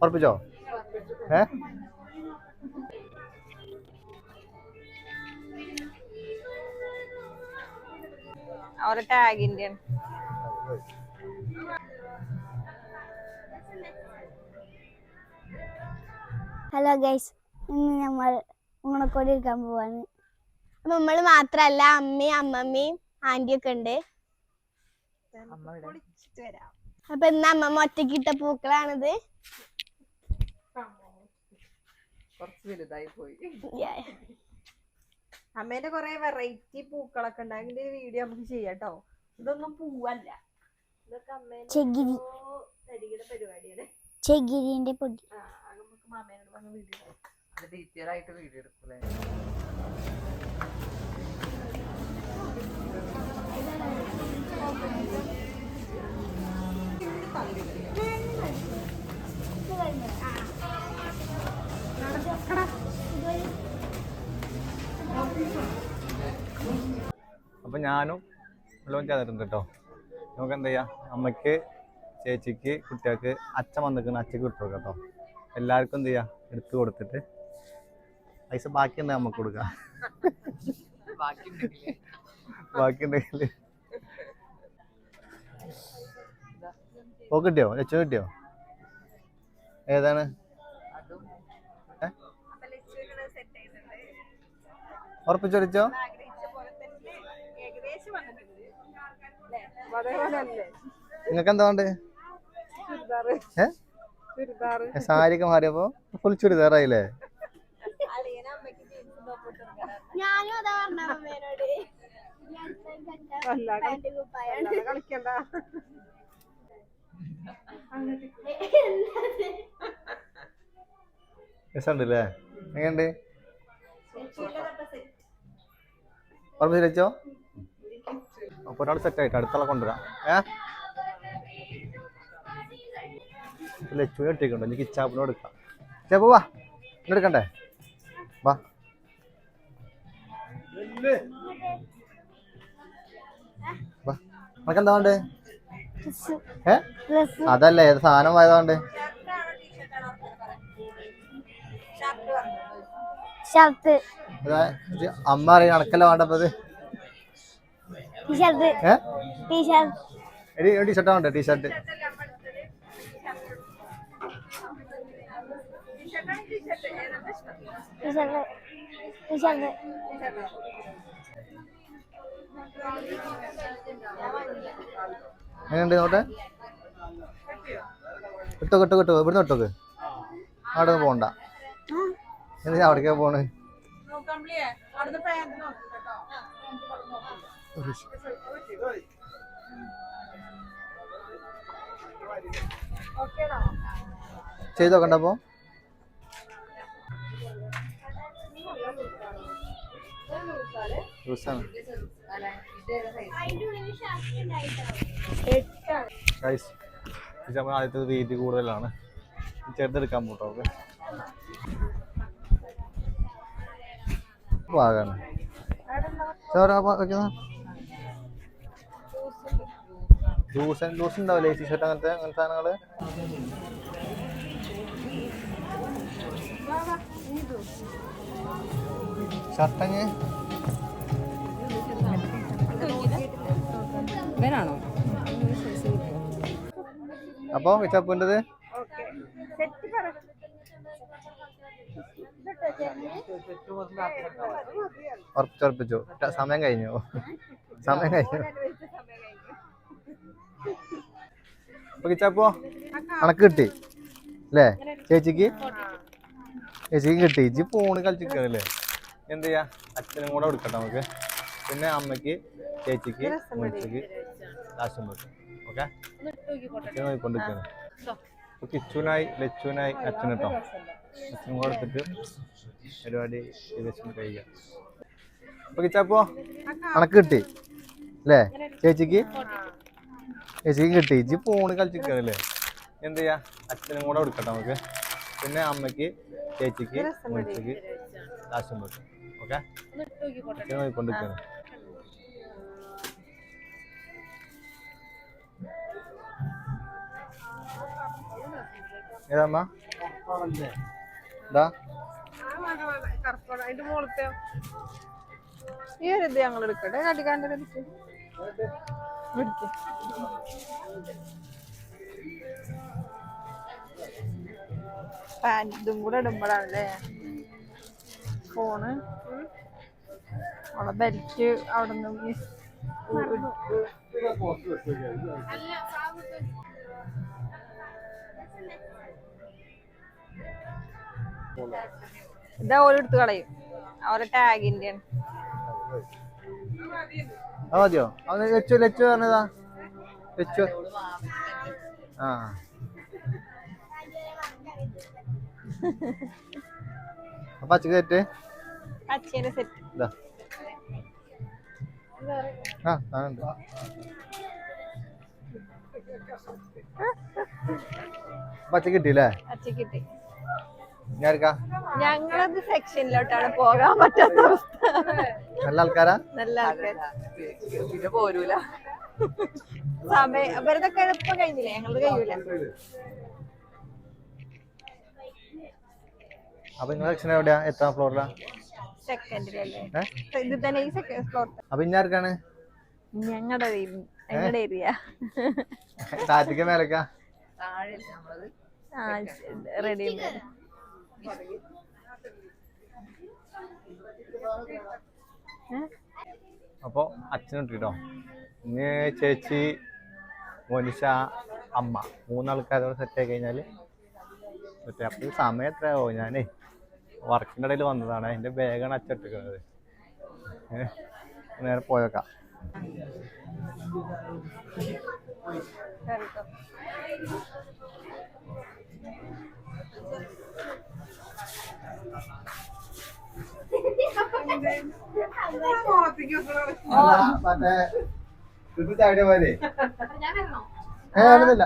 ഉറപ്പിച്ചോ? ഏ? അവരുടെ ടാഗിന്റെ hello guys ഇന്ന് നമ്മൾ ഉണക്കോടി എടുക്കാൻ പോവാണ്. നമ്മൾ നമ്മൾ മാത്രല്ല അമ്മയും അമ്മമ്മയും ആന്റിയും ഒക്കെ ഉണ്ട്. അപ്പൊ ഇന്ന് അമ്മമ്മ ഒറ്റക്കിട്ട ഇട്ട പൂക്കളാണിത്. കുറച്ച് വലുതായി പോയി. അമ്മേന്റെ കൊറേ വെറൈറ്റി പൂക്കളൊക്കെ ഉണ്ട്. അതിന്റെ ഒരു വീഡിയോ നമുക്ക് ചെയ്യാം കേട്ടോ ഇതൊന്നും പൂവല്ല. ഇതൊക്കെ അമ്മേന്റെ തരികിട പരിപാടിയാണ്. ചകിരിന്റെ പൊടി. നമുക്ക് മാമേനോട് പറഞ്ഞ വീഡിയോ ഡീറ്റെയിൽ ആയിട്ട് വീഡിയോ എടുക്കൂലേ? അപ്പം ഞാനും വെള്ളം ചേർന്നിട്ടുണ്ട് കേട്ടോ നമുക്ക് എന്താ ചെയ്യാം? അമ്മയ്ക്ക് ചേച്ചിക്ക് കുട്ടികൾക്ക് അച്ഛൻ വന്നിരിക്കുന്ന. അച്ഛക്ക് വിട്ടു കേട്ടോ എല്ലാവർക്കും എന്ത് എടുത്തു കൊടുത്തിട്ട് പൈസ ബാക്കി എന്താ നമുക്ക് കൊടുക്കാം. ബാക്കി ഉണ്ടെങ്കിൽ ഓ കിട്ടിയോ? ലച്ചു കിട്ടിയോ? ഏതാണ് അതും ഏ ഉറപ്പിച്ചൊരിച്ചോ ആഗ്രഹിച്ച പോലെ തന്നെ ഏകദേശം വന്നിട്ടുണ്ട് അല്ലേ അതേപോലെ അല്ലേ നിങ്ങൾക്ക് എന്താ വേണ്ടത് ചുരിദാറ് ഏ ചുരിദാറ് സാരിയൊക്കെ മാറിയപ്പോ ഫുൾ ചുരിദാറായില്ലേ അളിയനെ അമ്മയ്ക്ക് ജീൻസും ടോപ്പ് ഇട്ട് എന്താ ഞാനും അതാ പറഞ്ഞ മാറിയപ്പോ ഫുൾ ചുരിദാറായില്ലേ കളിക്കണ്ട. രസമുണ്ടല്ലേ? എങ്ങനെയുണ്ട്? ഉറപ്പിച്ച് വെച്ചോ? അപ്പൊ ഒരാൾ സെറ്റ് ആയിട്ട് അടുത്തുള്ള കൊണ്ടുവരാം. ഏ? ലച്ചു ഇട്ടിട്ടുണ്ടോ എനിക്ക് ഇച്ചാപ്പിനോട് എടുക്കാം. ചേപ്പ് വാ. എടുക്കണ്ടേ? വാ. നിനക്ക് എന്താ വേണ്ടേ? ഏ? അതല്ലേ ഏത് സാധനം പോയതാണ്ട് ഷർട്ട്. അമ്മ അറിയാൻ കണക്കല്ല വേണ്ടപ്പത് ടീഷർട്ട് വേണ്ടേ ടീഷർട്ട് എങ്ങനെയുണ്ട് നോട്ടെ ഇട്ടോ കിട്ടോ കിട്ടോ ഇവിടുന്ന് ഇട്ടോക്ക്. അവിടെ പോണ്ട. എന്താ അവിടേക്കാ പോണ്? അവിടുന്ന് നോക്കി കേട്ടോ. ചെയ്ത് ഗൈസ് ഇത് നമ്മൾ ആദ്യത്തെ വെയിറ്റ് കൂടുതലാണ്. ചേർത്തെടുക്കാൻ പോട്ടോ അവർക്ക്. വെക്കുന്ന? ജ്യൂസ് ജ്യൂസ് ഉണ്ടാവില്ലേ ടീഷർട്ട് അങ്ങനത്തെ അങ്ങനത്തെ സാധനങ്ങൾ. ഷർട്ടങ്ങ് അപ്പോ അപ്പൊ വിച്ചപ്പൂന്റെത് ഓക്കെ സെറ്റ് പറ ഉറപ്പിച്ചുറപ്പിച്ചു. സമയം കഴിഞ്ഞു. സമയം കഴിഞ്ഞു. കിച്ചപ്പോ? കണക്ക് കിട്ടി. അല്ലേ ചേച്ചിക്ക്? ചേച്ചിക്ക് കിട്ടി. ഇജ്ജ് ഫോണ് കളിച്ചിരിക്കണല്ലേ എന്ത് ചെയ്യാ? അച്ഛനും കൂടെ കൊടുക്കട്ടെ നമുക്ക്. പിന്നെ അമ്മയ്ക്ക് ചേച്ചിക്ക് മുളിച്ചിക്ക് കാശും വെക്കും ഓക്കെ? നോക്കിക്കൊണ്ടിരിക്കുന്നു ഇപ്പൊ കിച്ചുനായി ലച്ചുനായി അച്ഛൻ കേട്ടോ അച്ഛനും കൂടെ എടുത്തിട്ട് പരിപാടി ഏകദേശം കഴിയുക. അപ്പൊ കിച്ചപ്പോ കണക്ക് കിട്ടി. അല്ലേ? ചേച്ചിക്ക്? ചേച്ചിക്ക് കിട്ടി. ഇജ്ജ് ഫോണ് കളിച്ചിരിക്കണല്ലേ എന്ത് ചെയ്യാ? അച്ഛനും കൂടെ കൊടുക്കട്ടെ നമുക്ക്. പിന്നെ അമ്മയ്ക്ക് ചേച്ചിക്ക് മുളിച്ചിക്ക് കാശും വെക്കും ഓക്കെ നോക്കിക്കൊണ്ടിരിക്കുന്നു ഏതമ്മ ഇതാ ഈ ഒരു ഇത് ഞങ്ങൾ എടുക്കട്ടെ. പിടിക്ക് പാന്റ് ഇതും കൂടെ ഇടുമ്പോഴാണല്ലേ? ഫോണ്. അവളെ ബെൽറ്റ് അവിടെ നിന്ന് ഇതാ ഓലെടുത്ത് കളയും. അവരെ ടാഗിന്റെ മതിയോ? അത് ലച്ചു ലച്ചു പറഞ്ഞതാ. ലച്ചു ആ. അപ്പൊ അച്ഛക്ക് തെറ്റ് അച്ഛന്റെ സെറ്റ് ഇതാ. ആ കാണുന്നുണ്ട് പച്ച കിട്ടിയില്ലേ? അച്ഛ കിട്ടി. ഞങ്ങളത് സെക്ഷനിലോട്ടാണ് പോകാൻ പറ്റാത്ത അവസ്ഥ. നല്ല ആൾക്കാരാ? നല്ല ആൾക്കാർ പിന്നെ പോരൂല. സമയം അവരതൊക്കെ എളുപ്പം കഴിഞ്ഞില്ലേ? ഞങ്ങളത് കഴിയൂല. അപ്പൊ നിങ്ങളെ സെക്ഷൻ എവിടെയാ? എത്രാം ഫ്ലോറിലാ സെക്കൻഡിലല്ലേ ഇത് തന്നെ ഈ സെക്കൻഡ് ഫ്ലോർ അപ്പൊ ഇനി ആർക്കാണ്? ഞങ്ങളുടെ ഞങ്ങളുടെ ഏരിയ താറ്റിക്ക മേലക്കാ? താഴെ നമ്മളത് ആ റെഡിമെയ്ഡ് അപ്പോൾ അച്ഛനും കേട്ടോ ഇനി ചേച്ചി മോനിഷ അമ്മ. മൂന്നാൾക്കാരോട് സെറ്റ് ആയി കഴിഞ്ഞാൽ സെറ്റ് അപ്പോൾ സമയം എത്രയാവോ? ഞാനേ വർക്കിന്റെ ഇടയിൽ വന്നതാണ്. അതിന്റെ ബാഗാണ് അച്ഛൻ നേരെ പോയേക്കാം Thank പോയേക്കാം. മറ്റേ ഇത് ചാടിയ പോലെ ഏ വേണമെന്നില്ല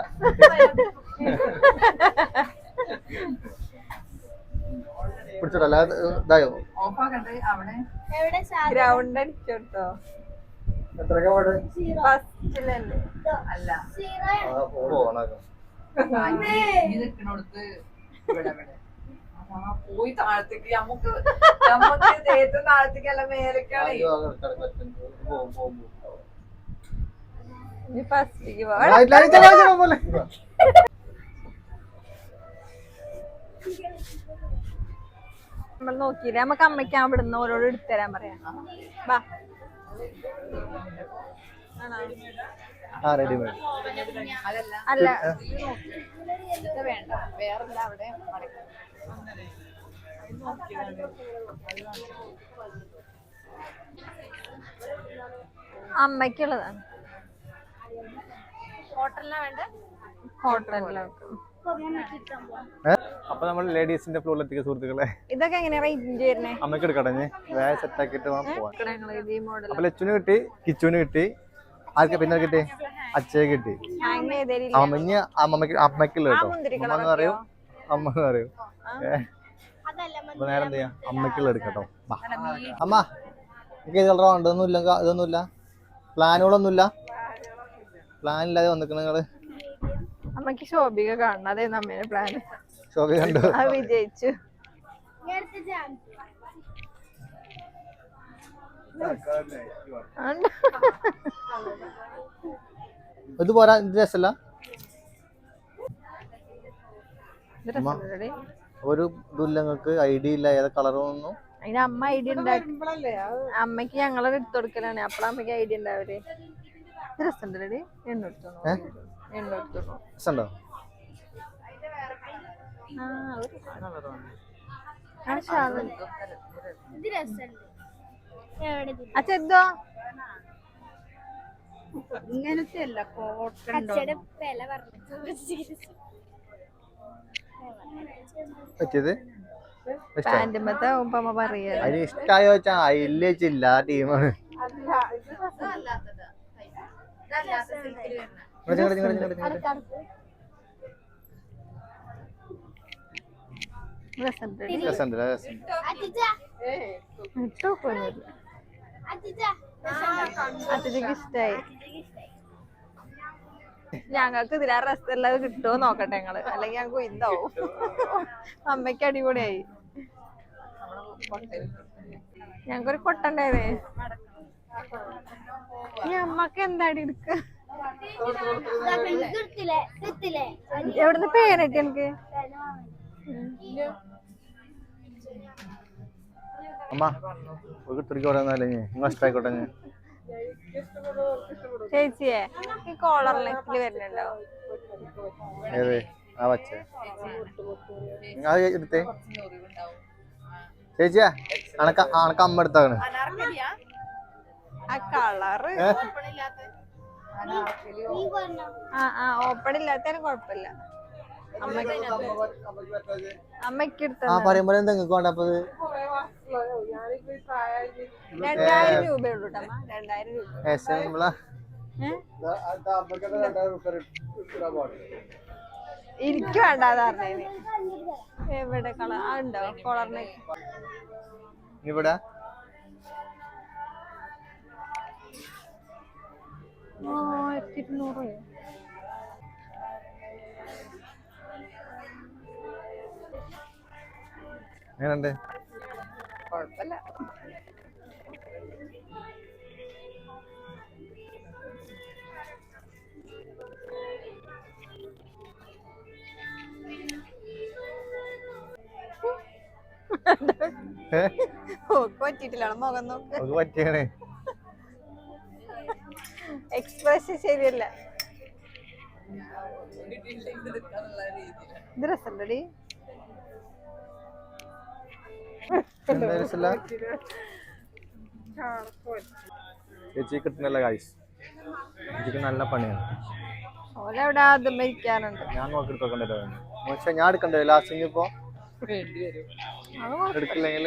പിടിച്ചോട്ടോ അല്ലാതെ ഇതായോ? ഗ്രൗണ്ട് അടിച്ചോട്ടോ. എത്രയൊക്കെ പാട്? ഫസ്റ്റിലല്ലേ? അല്ല. പോണാക്കാം ഈ നിക്കണോടത്ത് ഇവിടെ. പോയി താഴത്തേക്ക്. നമുക്ക് നമുക്ക് ഏറ്റവും അല്ല മേലേക്കാണ്. നമ്മൾ നോക്കിയില്ലേ? നമുക്ക് അമ്മയ്ക്ക് അവിടുന്ന് ഓരോട് എടുത്തരാൻ പറയാം. ബാ അല്ല വേണ്ട. വേറല്ല അവിടെ? മടക്കി. അമ്മയ്ക്കുള്ളതാണ്. അപ്പൊ നമ്മൾ ലേഡീസിന്റെ ഫ്ലോറിലെത്തിയ സുഹൃത്തുക്കളെ. ഇതൊക്കെ എങ്ങനെയാ റേഞ്ച് വരുന്നേ? അമ്മയ്ക്ക് എടുക്കട്ടെ ഞാൻ സെറ്റ് ആക്കിട്ട് മോഡൽ അപ്പൊ ലച്ചുന് കിട്ടി കിച്ചുവിന് കിട്ടി. ആർക്കെ പിന്നെ കിട്ടി? അച്ഛയെ കിട്ടി. ഹാങ് ചെയ്തേരില്ല അമ്മഞ്ഞ് അമ്മയ്ക്കുള്ള കേട്ടോ. അമ്മ പറയൂ അമ്മ എന്ന് പറയൂ. അപ്പൊ നേരെ എന്ത് ചെയ്യാം? അമ്മയ്ക്കുള്ള എടുക്കട്ടോ. അമ്മ എനിക്ക് ഏത് കളറാ ഇതൊന്നും ഇല്ല. പ്ലാനുകളൊന്നുമില്ല പ്ലാൻ ഇല്ലാതെ വന്നിക്കണ നിങ്ങൾ. അമ്മയ്ക്ക് ശോഭിക കാണണം. അതേ നമ്മയുടെ പ്ലാൻ ശോഭിക കണ്ടു. അത് വിജയിച്ചു. ഇത് പോരാ ഇത് രസമല്ല ഒരു ദുല്ലങ്ങൾക്ക് ഐഡിയ ഇല്ല ഏതാ കളറൊന്നും അതിന് അമ്മ ഐഡിയ ഉണ്ടാക്കി അമ്മയ്ക്ക് ഞങ്ങളെ എടുത്തു കൊടുക്കലാണ്. അപ്പളമ്മക്ക് ഐഡിയ ഉണ്ടാവര് ഇത് രസമുണ്ടടി എണ്ണ എണ്ണ രസമുണ്ടോ എവിടെ അച്ഛ ഇങ്ങനത്തെ അല്ല കോട്ടൺ പറ്റിയത്? അതിന് ഇഷ്ടമായോ വെച്ചാ അയില്ലേച്ചില്ല ആ ടീമാണ്. രസമുണ്ട് അച്ഛക്ക് ഇഷ്ടായി. ഞങ്ങൾക്ക് ഇതിലാ രസമുള്ളത് കിട്ടുമോ നോക്കട്ടെ ഞങ്ങൾ. അല്ലെങ്കിൽ ഞങ്ങൾക്ക് ഇതാവും അമ്മയ്ക്ക് അടിപൊളിയായി. ഞങ്ങക്കൊരു കൊട്ടുണ്ടായതേ ഈ അമ്മയ്ക്ക് എന്താടി എടുക്ക? എവിടുന്ന് പേരട്ടി എനിക്ക്? അമ്മ ഒരു കിട്ടിരിക്കും ഓരോന്നല്ലേ നിങ്ങൾ ഇഷ്ടമായിക്കോട്ടെ ഞാൻ ചേച്ചിയെ? ഈ കോളർ നെക്കിൽ വരുന്നുണ്ടോ? ഏത്? ആ വച്ച. എടുത്തേ. ചേച്ചിയാ അണക്ക അണക്ക അമ്മ എടുത്താണ് ആ കളറ്. ആ ആ ഓപ്പൺ ഇല്ലാത്തതിന് കുഴപ്പമില്ല അമ്മയ്ക്ക് അമ്മയ്ക്ക് ആ എടുത്തത് പറയുമ്പോൾ എന്താ നിങ്ങൾക്ക് വേണ്ട അപ്പൊ ഇത്? രണ്ടായിരം രൂപയുള്ളൂ അമ്മ. രണ്ടായിരം രൂപ? എനിക്ക് വേണ്ടാന്ന് പറഞ്ഞേന്. എവിടെ കളർ ആ ഉണ്ടോ? കോളറിന് ഇവിടെ. ആയിരത്തി ഇരുന്നൂറ് എങ്ങനെയുണ്ട്? കുഴപ്പമില്ല. മുഖം നോക്ക്. പറ്റിയാണ്. എക്സ്പ്രസ് ശരിയല്ല. ഇത് രസമുണ്ടടി ചേച്ചി കിട്ടുന്നില്ല കായ്സ് ചേച്ചിക്ക് നല്ല പണിയാണ്. ഞാൻ നോക്കി എടുത്തോണ്ടല്ലോ പക്ഷെ ഞാൻ എടുക്കണ്ടേ ലാസ്റ്റ് ഇനിയിപ്പോ എടുക്കില്ലെങ്കിൽ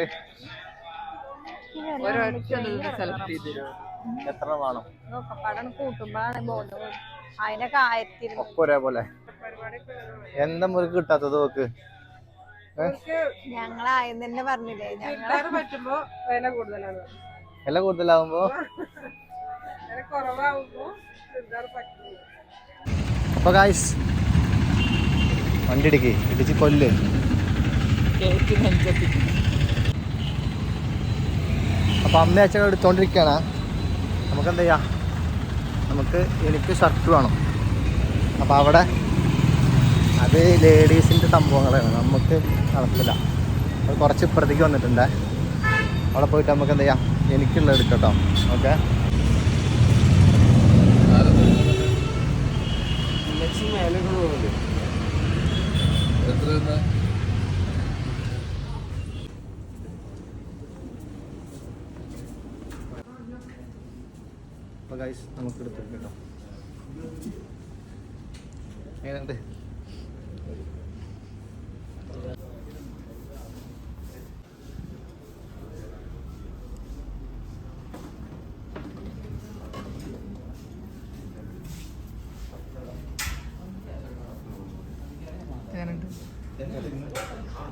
എത്ര വേണം? ഒക്കെ ഒരേപോലെ. എന്താ മുറുക്ക് കിട്ടാത്തത് നോക്ക്. ഞങ്ങളായും തന്നെ പറഞ്ഞില്ലേ? ഞങ്ങൾ പറ്റുമ്പോ വില കൂടുതലാണ്. വില കൂടുതലാവുമ്പോ? വില കുറവാകുമ്പോ അപ്പൊ കായ്സ് വണ്ടി ഇടിക്ക് ഇടിച്ച് കൊല്ല്. അപ്പൊ അമ്മ അച്ഛൻ എടുത്തോണ്ടിരിക്കാണ്. നമുക്ക് എന്താ ചെയ്യാ നമുക്ക് എനിക്ക് ഷർട്ട് വേണം. അപ്പൊ അവിടെ അത് ലേഡീസിന്റെ സംഭവങ്ങളാണ്. നമുക്ക് നടക്കില്ല. അത് കുറച്ച് ഇപ്പുറത്തേക്ക് വന്നിട്ടുണ്ട്. അവിടെ പോയിട്ട് നമുക്ക് എന്ത് ചെയ്യാം? എനിക്കുള്ള എടുക്കട്ടോ ഓക്കെ. അപ്പൊ ഗൈസ് നമുക്ക് എടുത്തിട്ട് കേട്ടോ എങ്ങനെയുണ്ട്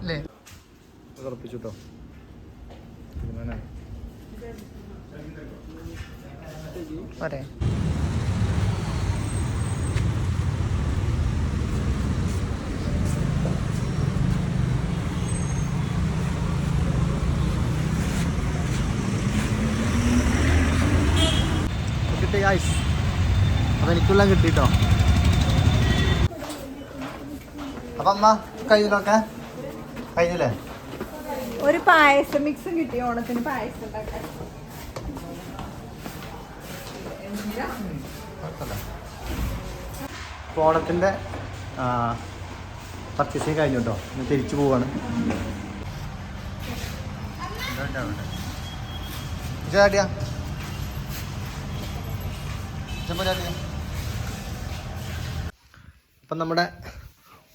അല്ലേ ഉറപ്പിച്ചു കേട്ടോ തീരുമാനമായി പോരെ കിട്ടി ഗൈസ് അപ്പൊ എനിക്കുള്ള കിട്ടിട്ടോ അപ്പൊ അമ്മ കഴിഞ്ഞിട്ടൊക്കെ കഴിഞ്ഞില്ലേ ഒരു പായസം മിക്സും കിട്ടി ഓണത്തിന് പായസം ഓണത്തിന്റെ പർച്ചേസിങ് കഴിഞ്ഞു കേട്ടോ ഇന്ന് തിരിച്ചു പോവാണ്. ചേട്ടിയാ അപ്പം നമ്മുടെ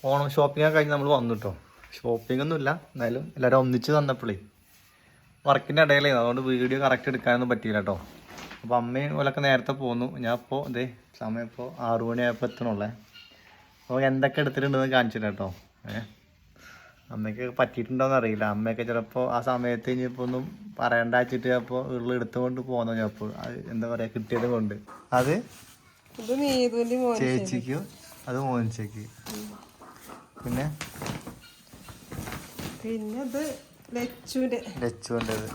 ഓണം ഷോപ്പിംഗ് ഒക്കെ കഴിഞ്ഞ് നമ്മൾ വന്നു കേട്ടോ ഷോപ്പിംഗ് ഒന്നുമില്ല. എന്നാലും എല്ലാവരും ഒന്നിച്ച് തന്നപ്പോഴേ വർക്കിന്റെ ഇടയിലേ. അതുകൊണ്ട് വീഡിയോ കറക്റ്റ് എടുക്കാനൊന്നും പറ്റിയില്ല കേട്ടോ അപ്പോൾ അമ്മയും ഓലൊക്കെ നേരത്തെ പോന്നു. ഞാൻ ഇപ്പോൾ ഇതേ സമയം ഇപ്പോൾ ആറു മണിയായപ്പോൾ എത്തണുള്ളേ. അപ്പോൾ എന്തൊക്കെ എടുത്തിട്ടുണ്ടെന്ന് കാണിച്ചിട്ട് കേട്ടോ ഏ? അമ്മയ്ക്ക് പറ്റിയിട്ടുണ്ടോയെന്ന് അറിയില്ല. അമ്മയൊക്കെ ചിലപ്പോൾ ആ സമയത്ത് ഇനിയിപ്പോൾ ഒന്നും പറയണ്ട വെച്ചിട്ട് അപ്പോൾ ഉള്ളിൽ എടുത്തുകൊണ്ട് പോകുന്നു ചിലപ്പോൾ അത് എന്താ പറയുക കിട്ടിയത് കൊണ്ട്. അത്? ചേച്ചിക്കും. അത് മോനിച്ചേക്ക് പിന്നെ? പിന്നെ ഇത് ലച്ചുവിന്റെ. ലച്ചുവിന്റെത്.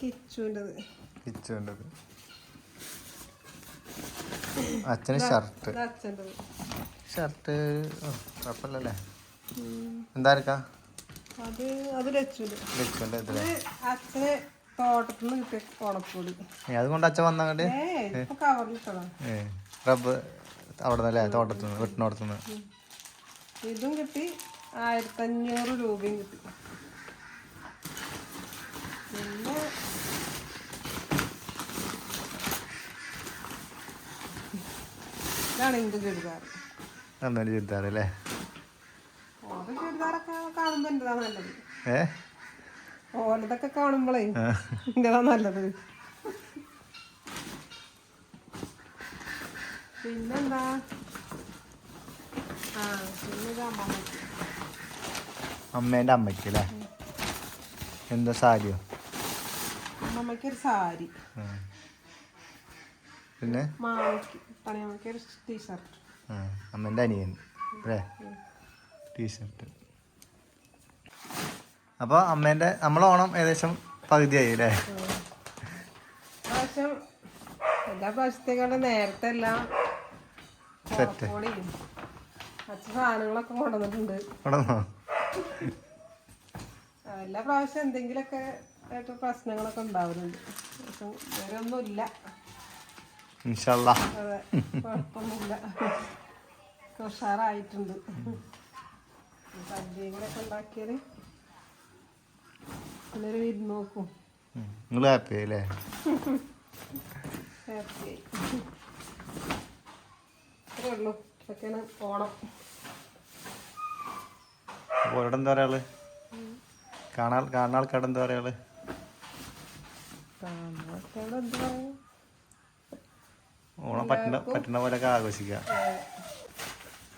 കിച്ചുവിന്റെത്. കിച്ചുവിന്റെത്. അച്ഛന് ഷർട്ട്. അച്ഛന്റെത്. ഷർട്ട് കുഴപ്പമില്ലല്ലേ? എന്താ എടുക്കാം അത് അത് ലച്ചുവിന്റെ. ലച്ചുവിന്റെ ഇത് അച്ഛന് തോട്ടത്തിൽ നിന്ന് കിട്ടിയ ഓണപ്പൊടി അതുകൊണ്ട് അച്ഛൻ വന്നങ്ങോട്ട്? റബ്ബ് അവിടെ നിന്നല്ലേ തോട്ടത്തു നിന്ന് വെട്ടിനോടത്തു ഇതും കിട്ടി. ആയിരത്തഞ്ഞൂറ് രൂപയും കിട്ടി. പിന്നെ ഇതാണ് എന്റെ ചുരിദാർ. നന്നായി ചുരിദാർ അല്ലേ? ഓരോ ചുരിദാറൊക്കെ കാണുമ്പോ എന്റേതാ നല്ലത്. ഏ? കാണുമ്പോളേ എന്റേതാ നല്ലത്. പിന്നെന്താ? ആ പിന്നെ ഇത് അമ്മേന്റെ അമ്മയ്ക്ക് അല്ലേ എന്താ സാരിയോ? അമ്മമ്മക്ക് ഒരു സാരി. പിന്നെ? മാമയ്ക്ക് ഒരു ടീഷർട്ട്. അമ്മേന്റെ അനിയൻ അല്ലേ ടീഷർട്ട്. അപ്പോൾ അമ്മേന്റെ നമ്മളെ ഓണം ഏകദേശം പകുതിയായി അല്ലേ എല്ലാ പ്രാവശ്യത്തേക്കാളും നേരത്തെ എല്ലാം സെറ്റ്. സാധനങ്ങളൊക്കെ കൊണ്ടുവന്നിട്ടുണ്ട്. എല്ലാ പ്രാവശ്യം എന്തെങ്കിലുമൊക്കെ ആയിട്ട് പ്രശ്നങ്ങളൊക്കെ ഉണ്ടാവുന്നുണ്ട്. പക്ഷെ വേറെ ഒന്നുമില്ല. അതെ കുഴപ്പമൊന്നുമില്ല. ഉഷാറായിട്ടുണ്ട്. സദ്യകളൊക്കെ ഉണ്ടാക്കിയാൽ പിന്നൊരു വിരുന്ന് നോക്കും നിങ്ങൾ ഹാപ്പി അല്ലേ? അത്രേ ഉള്ളൂ. ഇതൊക്കെയാണ് ഓണം. അപ്പോൾ ഇവിടെ എന്താ പറയാൾ കാണാൻ കാണുന്ന ആൾക്കാട് എന്താ പറയാൾ ഓണം പറ്റുന്ന പറ്റുന്ന പോലെയൊക്കെ ആഘോഷിക്കുക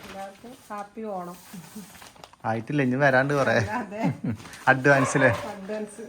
എല്ലാവർക്കും ഹാപ്പി ഓണം. ആയിട്ടില്ല ഇനി വരാണ്ട് കുറേ. അഡ്വാൻസ് അല്ലേ അഡ്വാൻസ്